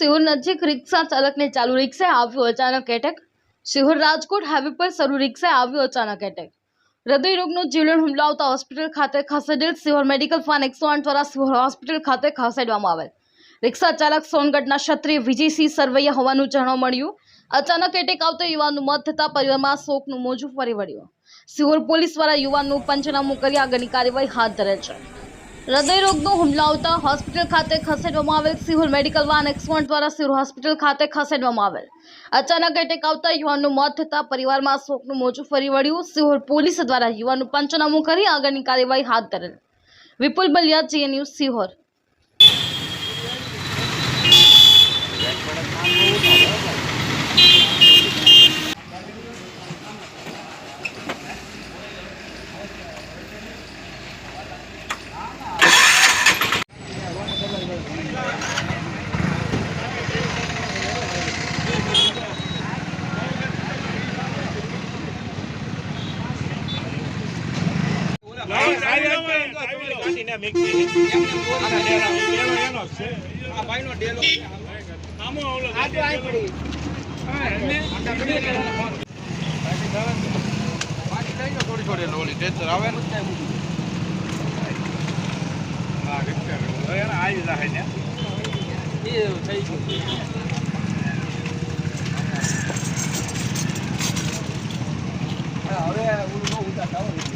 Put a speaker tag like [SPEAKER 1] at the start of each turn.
[SPEAKER 1] સિહોર નજીક રિક્ષા ચાલકને ચાલુ રિક્ષાએ આવ્યો અચાનક એટેક. સિહોર રાજકોટ હાઈવે પર શરૂ રિક્ષાએ આવ્યો અચાનક એટેક. હૃદયરોગનો જીવલેણ હુમલો આવતા હોસ્પિટલ ખાતે ખસેડેલ સિહોર મેડિકલ ફાન એકસો આઠ દ્વારા સિહોર હોસ્પિટલ ખાતે ખસેડવામાં આવેલ. રિક્ષા ચાલક સોનગઢના ક્ષત્રિય વિજયસિંહ સરવૈયા હોવાનું જાણવા મળ્યું. અચાનક એટેક આવતો યુવાનનું મોત થતાં પરિવારમાં શોકનું મોજું ફરી વળ્યું. સિહોર પોલીસ દ્વારા યુવાનનું પંચનામું કરી આગળની કાર્યવાહી હાથ ધરેલ છે. હૃદયરોગનો હુમલો આવતા હોસ્પિટલ ખાતે ખસેડવામાં આવેલ સિહોર મેડિકલ વાન એક્સપોર્ટ દ્વારા સિહોર હોસ્પિટલ ખાતે ખસેડવામાં આવેલ. અચાનક એટેક આવતા યુવાનનું મોત થતાં પરિવારમાં શોકનું મોજું ફરી વળ્યું. સિહોર પોલીસ દ્વારા યુવાનનું પંચનામું કરી આગળની કાર્યવાહી હાથ ધરેલ. વિપુલ બલિયા જીએ સિહોર.
[SPEAKER 2] થોડી થોડી લોલી ટેચર આવે ને
[SPEAKER 3] આવી જાય ને
[SPEAKER 2] એ થઈ ગયું હવે ઉતારતા હોય